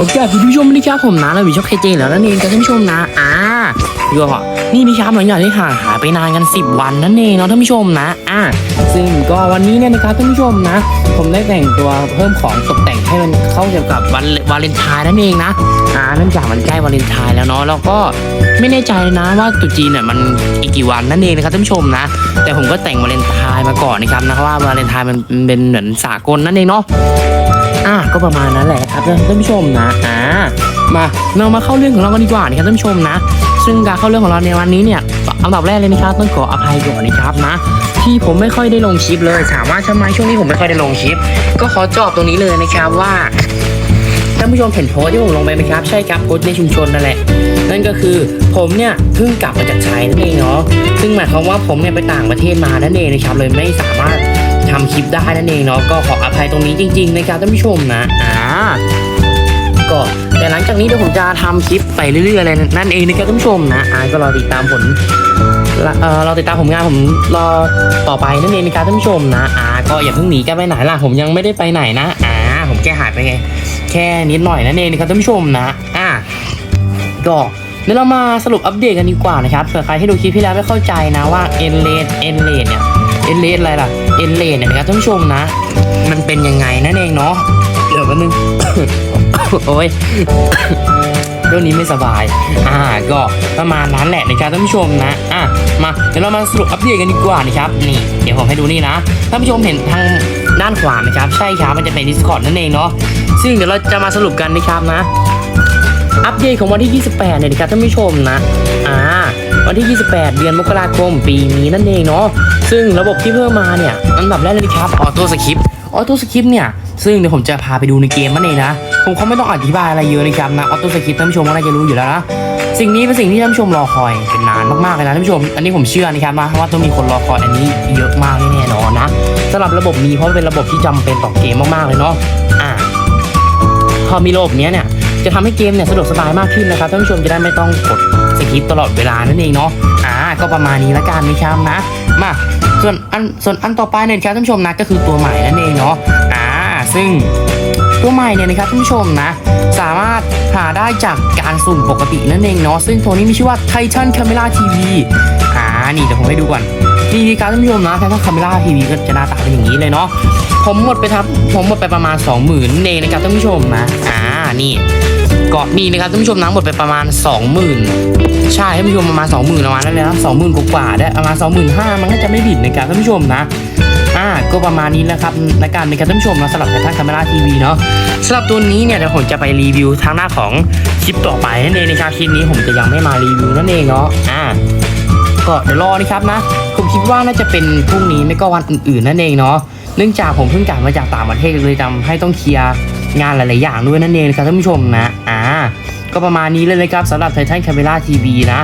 โอเคคุณผู้ชมนี่ครับผมนะเราอยู่ช่องเคเจแล้วนั่นเองครับท่านผู้ชมนะอ่าดูก่อนนี่นี่ครับหลังจากที่ห่างหายไปนานกัน 10 วันนั่นเองเนาะท่านผู้ชมนะอ่าซึ่งก็วันนี้เนี่ยนะครับท่านผู้ชมนะ ผมได้แต่งตัวเพิ่มของตกแต่งให้มันเข้าเกี่ยวกับวันวาเลนไทน์นั่นเองนะอ่าเนื่องจากมันใกล้วาเลนไทน์แล้วเนาะแล้วก็ไม่แน่ใจนะว่าตุจีนเนี่ยมันอีกกี่วันนั่นเองนะครับท่านผู้ชมนะ แต่ผมก็แต่งวาเลนไทน์มาก่อนนะครับนะว่า วาเลนไทน์มันเป็นเหมือนสากลนั่นเองเนาะ อะก็ประมาณนั้นแหละครับท่านผู้ชมนะอ่ามาเรามาเข้าเรื่องของเรากันดีกว่านะครับท่านผู้ชมนะ ซึ่งการเข้าเรื่องของเราในวันนี้เนี่ยอันดับแรกเลยนะครับต้องขออภัยก่อนนะครับนะ ที่ผมไม่ค่อยได้ลงคลิปเลยถามว่าทำไมช่วงนี้ผมไม่ค่อยได้ลงคลิป ก็ขอจอบตรงนี้เลยนะครับว่าท่านผู้ชมเห็นโพสที่ผมลงไปไหมครับใช่ครับโพสในชุมชนนั่นแหละนั่นก็คือผมเนี่ยเพิ่งกลับมาจากไทยนั่นเองเนาะซึ่งหมายความว่าผมเนี่ยไปต่างประเทศมานั่นเองนะครับเลยไม่สามารถ ทำคลิปได้นั่นเองเนาะก็ขออภัยตรงนี้จริงๆนะครับท่านผู้ชมนะอ่าก็แต่หลังจากนี้เดี๋ยวผมจะทำคลิปไปเรื่อยๆเลยนั่นเองนะครับท่านผู้ชมนะอ่าก็รอติดตามผลเอ่อเราติดตามผลงานผมรอต่อไปนั่นเองนะครับท่านผู้ชมนะอ่าก็อย่าเพิ่งหนีกันไปไหนล่ะผมยังไม่ได้ไปไหนนะอ่าผมแค่หายไปไง แค่นิดหน่อยนั่นเองนะครับท่านผู้ชมนะอ่าก็เดี๋ยวเรามาสรุปอัปเดตกันดีกว่านะครับเผื่อใครที่ดูคลิปที่แล้วไม่เข้าใจนะว่าเอ็นเลนเอ็นเลนเนี่ยเอ็นเลนอะไรล่ะ เอ็นเลนเนี่ยนะครับท่านผู้ชมนะ มันเป็นยังไงนั่นเองเนาะเดี๋ยวแป๊บนึงโอ้ยเรื่องนี้ไม่สบาย อ่า ก็ประมาณนั้นแหละนะครับท่านผู้ชมนะ อะ มาเดี๋ยวเรามาสรุปอัปเดตกันดีกว่านะครับ นี่ เดี๋ยวผมให้ดูนี่นะ ท่านผู้ชมเห็นทางด้านขวาไหมครับ ใช่ครับ มันจะเป็น Discord นั่นเองเนาะ ซึ่งเดี๋ยวเราจะมาสรุปกันนะครับนะ อัปเดตของวันที่ 28เนี่ยนะครับท่านผู้ชมนะ อ่า วันที่ 28 เดือนมกราคมปีนี้นั่นเองเนาะซึ่งระบบที่เพิ่มมาเนี่ยอันดับแรกเลยนะครับออโต้สคริปต์ออโต้สคริปต์เนี่ยซึ่งเดี๋ยวผมจะพาไปดูในเกมนั่นเองนะผมคงไม่ต้องอธิบายอะไรเยอะนะครับนะออโต้สคริปต์ท่านผู้ชมก็น่าจะรู้อยู่แล้วนะสิ่งนี้เป็นสิ่งที่ท่านผู้ชมรอคอยเป็นนานมากๆเลยนะท่านผู้ชม อันนี้ผมเชื่อนะครับนะว่าต้องมีคนรอคอยอันนี้เยอะมากแน่ๆนอนนะสำหรับระบบนี้เพราะเป็นระบบที่จำเป็นต่อเกมมากๆเลยเนาะอ่าพอมีระบบเนี้ยเนี่ยจะทำให้เกมเนี่ยสะดวกสบายมากขึ้นนะครับท่านผู้ชมจะได้ไม่ต้องกด สคริปต์ตลอดเวลานั่นเองเนาะอ่าก็ประมาณนี้ละกันนะครับนะมาส่วนอันส่วนอันต่อไปเนี่ยครับท่านผู้ชมนะก็คือตัวใหม่นั่นเองเนาะอ่าซึ่งตัวใหม่เนี่ยนะครับท่านผู้ชมนะ สามารถหาได้จากการสุ่มปกตินั่นเองเนาะซึ่งตัวนี้มีชื่อว่า Titan Camera TV อ่านี่เดี๋ยวผมให้ดูก่อนนี่ดีครับท่านผู้ชมนะ Titan Camera TV ก็จะหน้าตาเป็นอย่างนี้เลยเนาะผมหมดไปครับผมหมดไปประมาณ 20,000นั่นเองนะครับท่านผู้ชมนะอ่านี่ เกาะนี่นะครับท่านผู้ชมนะหมดไปประมาณ 20,000 ใช่ท่านผู้ชมประมาณ 20,000ประมาณนั้นเลยนะ20,000กว่าๆได้ประมาณ25,000มันก็จะไม่ผิดนะครับท่านผู้ชมนะอ่าก็ประมาณนี้นะครับในการในการท่านผู้ชมนะสำหรับไททันคาเมราทีวีเนาะสำหรับตัวนี้เนี่ยเดี๋ยวผมจะไปรีวิวทางหน้าของคลิปต่อไปนั่นเองนะครับคลิปนี้ผมจะยังไม่มารีวิวนั่นเองเนาะอ่าก็เดี๋ยวรอนะครับนะผมคิดว่าน่าจะเป็นพรุ่งนี้ไม่ก็วันอื่นๆนั่นเองเนาะเนื่องจากผมเพิ่งกลับมาจากต่างประเทศเลยทำให้ต้องเคลียร์ งานหลาย ๆ อย่างด้วยนั่นเองครับท่านผู้ชมนะอ่าก็ประมาณนี้เลยนะครับสำหรับ Titan Camera TV นะ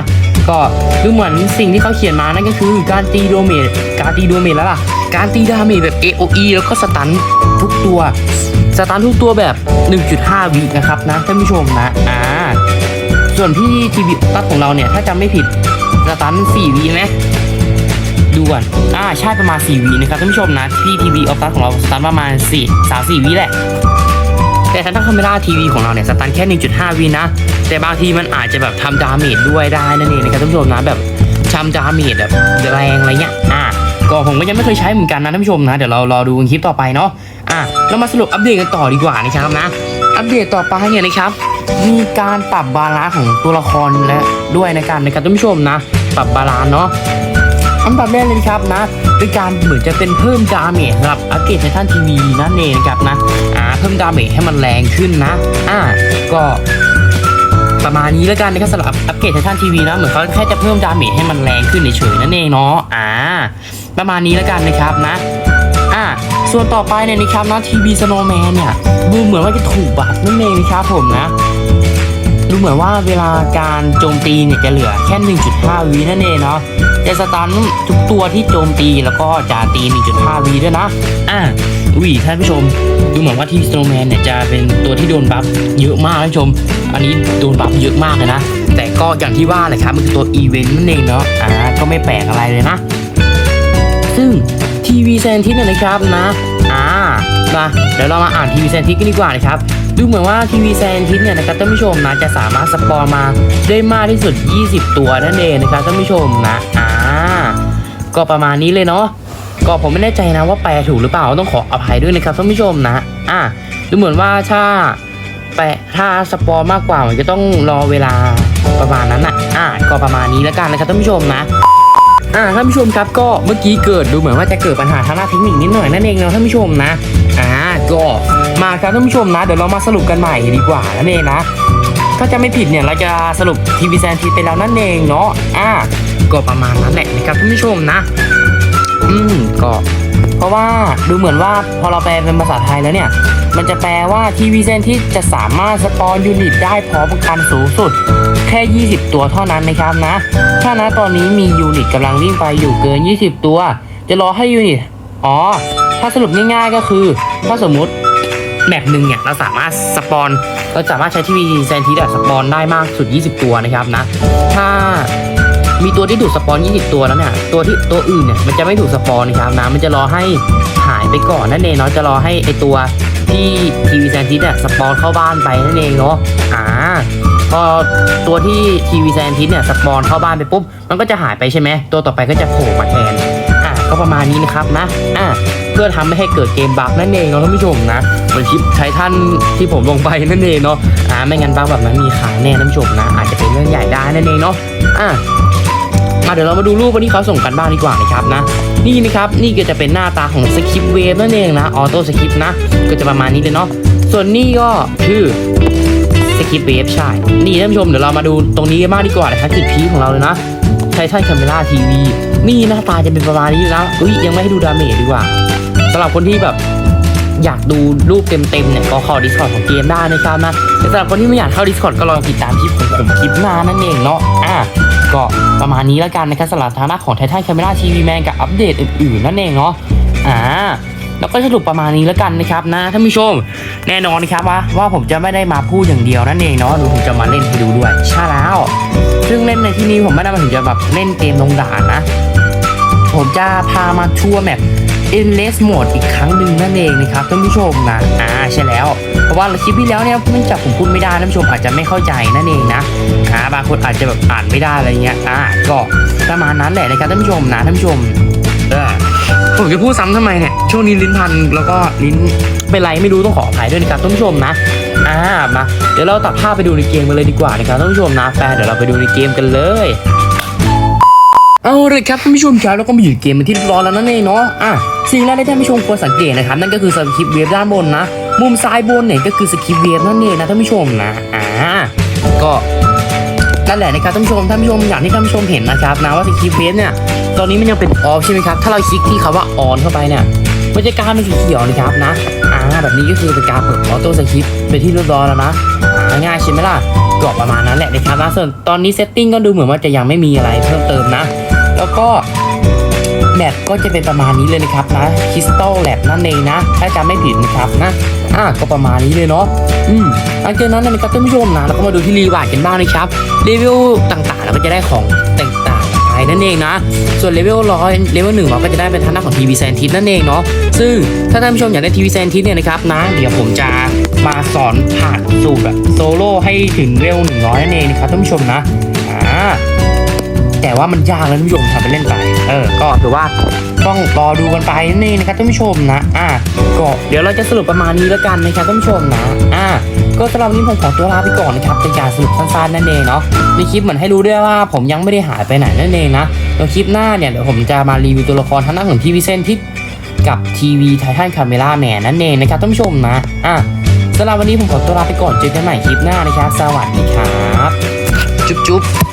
ก็ดูเหมือนสิ่งที่เขาเขียนมานั่นก็คือการตีโดเมจการตีโดเมจแล้วล่ะ การตีดาเมจแบบ AOE แล้วก็สตันทุกตัวสตันทุกตัวแบบ 1.5 วินะครับนะท่านผู้ชมนะอ่าส่วนพี่ทีวีตัดของเราเนี่ย ถ้าจำไม่ผิดสตัน4วิไหมดูก่อนอ่าใช่ประมาณ 4วีนะครับท่านผู้ชมนะที่ทีวีออฟตัสของเราสตาร์ทประมาณ4 3 4วีแหละ แต่ทันทัคาเมราทีวีของเราเนี่ยสตาร์ทแค่ 1.5วีนะ แต่บางทีมันอาจจะแบบทำดาเมจด้วยได้นั่นเองนะครับท่านผู้ชมนะแบบทำดาเมจแบบแรงอะไรเงี้ยอ่าก็ผมก็ยังไม่เคยใช้เหมือนกันนะท่านผู้ชมนะ เดี๋ยวเรารอดูคลิปต่อไปเนาะอะเรามาสรุปอัปเดตกันต่อดีกว่านะครับนะ อัปเดตต่อไปเนี่ยนะครับ มีการปรับบาลานซ์ของตัวละครและด้วยในการนะครับท่านผู้ชมนะ ปรับบาลานซ์เนาะ อันดับแรกเลยนะครับนะเป็นการเหมือนจะเป็นเพิ่มดาเมจสำหรับอัปเกรดไททันทีวีนั่นเองนะครับนะอ่าเพิ่มดาเมจให้มันแรงขึ้นนะอ่าก็ประมาณนี้แล้วกันนะครับสำหรับอัปเกรดไททันทีวีนะเหมือนเขาแค่จะเพิ่มดาเมจให้มันแรงขึ้นเฉยๆนั่นเองเนาะอ่า ประมาณนี้แล้วกันนะครับนะอ่าส่วนต่อไปเนี่ยนะครับนะทีวีสโนว์แมนเนี่ยดูเหมือนว่าจะถูกบัฟนั่นเองนะครับผมนะ ดูเหมือนว่าเวลาการโจมตีเนี่ยจะเหลือแค่ 1.5 วินั่นเองเนาะจะสตันทุกตัวที่โจมตีแล้วก็จะตี 1.5 วิด้วยนะ อะอุ้ยท่านผู้ชม ดูเหมือนว่าทีมสโตแมนเนี่ยจะเป็นตัวที่โดนบัฟเยอะมากท่านผู้ชม อันนี้โดนบัฟเยอะมากเลยนะ แต่ก็อย่างที่ว่าแหละครับมันคือตัวอีเวนต์นั่นเองเนาะ อ่า ก็ไม่แปลกอะไรเลยนะ ซึ่งทีวีเซนทิสเนี่ยนะครับนะ อ่า มาเดี๋ยวเรามาอ่านทีวีเซนทิสกันดีกว่านะครับ ดูเหมือนว่าทีวีแซนทิสเนี่ยนะครับท่านผู้ชมนะจะสามารถสปอนมาได้มากที่สุด 20 ตัวนั่นเองนะครับท่านผู้ชมนะอ่าก็ประมาณนี้เลยเนาะก็ผมไม่แน่ใจนะว่าแปลถูกหรือเปล่าต้องขออภัยด้วยนะครับท่านผู้ชมนะอ่าดูเหมือนว่าถ้าแปลถ้าสปอนมากกว่ามันจะต้องรอเวลาประมาณนั้นอะอ่าก็ประมาณนี้แล้วกันนะครับท่านผู้ชมนะ อ่าท่านผู้ชมครับก็เมื่อกี้เกิดดูเหมือนว่าจะเกิดปัญหาทางด้านเทคนิคนิดหน่อยนั่นเองเนาะท่านผู้ชมนะอ่าก็มาครับท่านผู้ชมนะ เดี๋ยวเรามาสรุปกันใหม่ดีกว่านั่นเองนะถ้าจะไม่ผิดเนี่ยเราจะสรุปทีวีแซนทีไปแล้วนั่นเองเนาะอ่าก็ประมาณนั้นแหละนะครับท่านผู้ชมนะ อืมก็เพราะว่าดูเหมือนว่าพอเราแปลเป็นภาษาไทยแล้วเนี่ย มันจะแปลว่าทีวีเซนที่จะสามารถสปอนยูนิตได้พร้อมกันสูงสุด แค่ 20 ตัวเท่านั้นนะครับนะ ถ้านะตอนนี้มียูนิตกำลังวิ่งไปอยู่เกิน 20 ตัว จะรอให้ยูนิต อ๋อ ถ้าสรุปง่ายๆก็คือ ถ้าสมมุติแมปหนึ่งเนี่ยเราสามารถสปอนเราสามารถใช้ทีวีเซนทีแบบสปอนได้มากสุด 20 ตัวนะครับนะ ถ้ามีตัวที่ถูกสปอน 20 ตัวแล้วเนี่ย ตัวที่ตัวอื่นเนี่ยมันจะไม่ถูกสปอนนะครับนะ มันจะรอให้หายไปก่อนนั่นเองเนาะ จะรอให้ไอตัวที่ทีวีแซนทิสเนี่ยสปอนเข้าบ้านไปนั่นเองเนาะ อ่า พอตัวที่ทีวีแซนทิสเนี่ยสปอนเข้าบ้านไปปุ๊บ มันก็จะหายไปใช่ไหม ตัวต่อไปก็จะโผล่มาแทน อะ ก็ประมาณนี้นะครับนะ อะ เพื่อทำไม่ให้เกิดเกมบั๊กนั่นเองเนาะท่านผู้ชมนะเหมือนคลิปไททันที่ผมลงไปนั่นเองเนาะ อ่าไม่งั้นบั๊กแบบนั้นมีขายแน่ท่านผู้ชมนะ อาจจะเป็นเรื่องใหญ่ได้นั่นเองเนาะ อะมาเดี๋ยวเรามาดูรูปวันที่เขาส่งกันบ้างดีกว่านะครับนะ นี่นะครับนี่ก็จะเป็นหน้าตาของสคริปต์เวฟนั่นเองนะออโต้สคริปต์นะ ก็จะประมาณนี้เลยเนาะส่วนนี่ก็คือ คริปเวฟใช่ นี่ท่านผู้ชมเดี๋ยวเรามาดูตรงนี้กันบ้างดีกว่านะครับจุดพีของเราเลยนะไททันแคาเมล่าทีวีนี่หน้าตาจะเป็นประมาณนี้นะอุ้ยยังไม่ให้ดูดาเมจดีกว่าสำหรับคนที่แบบอยากดูรูปเต็มๆเนี่ยก็เข้า Discord ของเกมได้นะครับนะแต่สำหรับคนที่ไม่อยากเข้า Discord ก็ลองติดตามคลิปของผมคลิปหน้านั่นเองเนาะอะก็ประมาณนี้แล้วกันนะครับสำหรับทางหน้าของ Titan Camera TV Man กับอัปเดตอื่นๆนั่นเองเนาะอ่า แล้วก็สรุปประมาณนี้แล้วกันนะครับนะท่านผู้ชม แน่นอนนะครับว่าว่าผมจะไม่ได้มาพูดอย่างเดียวนั่นเองเนาะหรือผมจะมาเล่นให้ดูด้วยใช่แล้ว ซึ่งเล่นในที่นี้ผมไม่ได้มาถึงจะแบบเล่นเกมลงด่านนะ ผมจะพามาทัวร์แมป endless mode อีกครั้งหนึ่งนั่นเองนะครับท่านผู้ชมนะอ่าใช่แล้ว เพราะว่าคลิปที่แล้วเนี่ยเนื่องจากผมพูดไม่ได้ท่านผู้ชมอาจจะไม่เข้าใจนั่นเองนะอ่าบางคนอาจจะแบบอ่านไม่ได้อะไรเงี้ยอ่าก็ประมาณนั้นแหละนะครับท่านผู้ชมนะท่านผู้ชมเออ ผมจะพูดซ้ำทำไมเนี่ย ช่วงนี้ลิ้นพันแล้วก็ลิ้นเป็นไรไม่รู้ต้องขออภัยด้วยนะครับท่านผู้ชมนะ อ่า มา เดี๋ยวเราตัดภาพไปดูในเกมกันเลยดีกว่านะครับท่านผู้ชมนะแปเดี๋ยวเราไปดูในเกมกันเลย เอาเลยครับท่านผู้ชมครับแล้วก็มาอยู่เกมเป็นที่ร้อยแล้วนั่นเองเนาะ อะสิ่งแรกที่ท่านผู้ชมควรสังเกตนะครับนั่นก็คือสคริปต์เวฟด้านบนนะ มุมซ้ายบนเนี่ยก็คือสคริปต์เวฟนั่นเองนะท่านผู้ชมนะ อ่า ก็นั่นแหละนะครับท่านผู้ชมท่านผู้ชมอย่างที่ท่านผู้ชมเห็นนะครับนะว่าสคริปต์เวฟเนี่ย ตอนนี้มันยังเป็นออฟใช่ไหมครับ ถ้าเราคลิกที่คำว่าออนเข้าไปเนี่ยมันจะกลายเป็นสีเขียวนะครับนะอ่าแบบนี้ก็คือเป็นการเปิดออโต้สคริปต์เป็นที่เรียบร้อยแล้วนะง่ายใช่ไหมล่ะก็ประมาณนั้นแหละนะครับนะส่วนตอนนี้เซตติ้งก็ดูเหมือนว่าจะยังไม่มีอะไรเพิ่มเติมนะ แล้วก็แมปก็จะเป็นประมาณนี้เลยนะครับนะคริสตัลแลบนั่นเองนะ ถ้าจำไม่ผิดนะครับนะอะก็ประมาณนี้เลยเนาะอืมหลังจากนั้นนะครับท่านผู้ชมนะเราก็มาดูที่รีวาร์ดกันบ้างนะครับเลเวต่างๆเราก็จะได้ของแต่ง ๆไปนั่นเองนะ ส่วนเลเวลร้อยเลเวลหนึ่งเราก็จะได้เป็นทางด้านของทีวีแซนทิสนั่นเองเนาะซึ่งถ้าท่านผู้ชมอยากได้ทีวีแซนทิสเนี่ยนะครับนะเดี๋ยวผมจะมาสอนผ่านสูตรแบบโซโล่ให้ถึงเลเวลหนึ่งร้อยนั่นเองนะครับท่านผู้ชมนะอ่าแต่ว่ามันยากนะท่านผู้ชมทำไปเล่นไป เออ ก็ถือว่าต้องรอดูกันไปนั่นเองนะครับท่านผู้ชมนะ อะก็เดี๋ยวเราจะสรุปประมาณนี้แล้วกันนะครับท่านผู้ชมนะ อะ ก็สำหรับวันนี้ผมขอตัวลาไปก่อนนะครับเป็นการสรุปสั้นๆนั่นเองเนาะในคลิปเหมือนให้รู้ด้วยว่าผมยังไม่ได้หายไปไหนนั่นเองนะในคลิปหน้าเนี่ยเดี๋ยวผมจะมารีวิวตัวละครทั้งหน้าของทีวีเซนทิกับทีวีไททันคาเมล่าแมนนั่นเองนะครับท่านผู้ชมนะอะสำหรับวันนี้ผมขอตัวลาไปก่อนเจอกันใหม่คลิปหน้านะครับ สวัสดีครับ จุ๊บจุ๊บ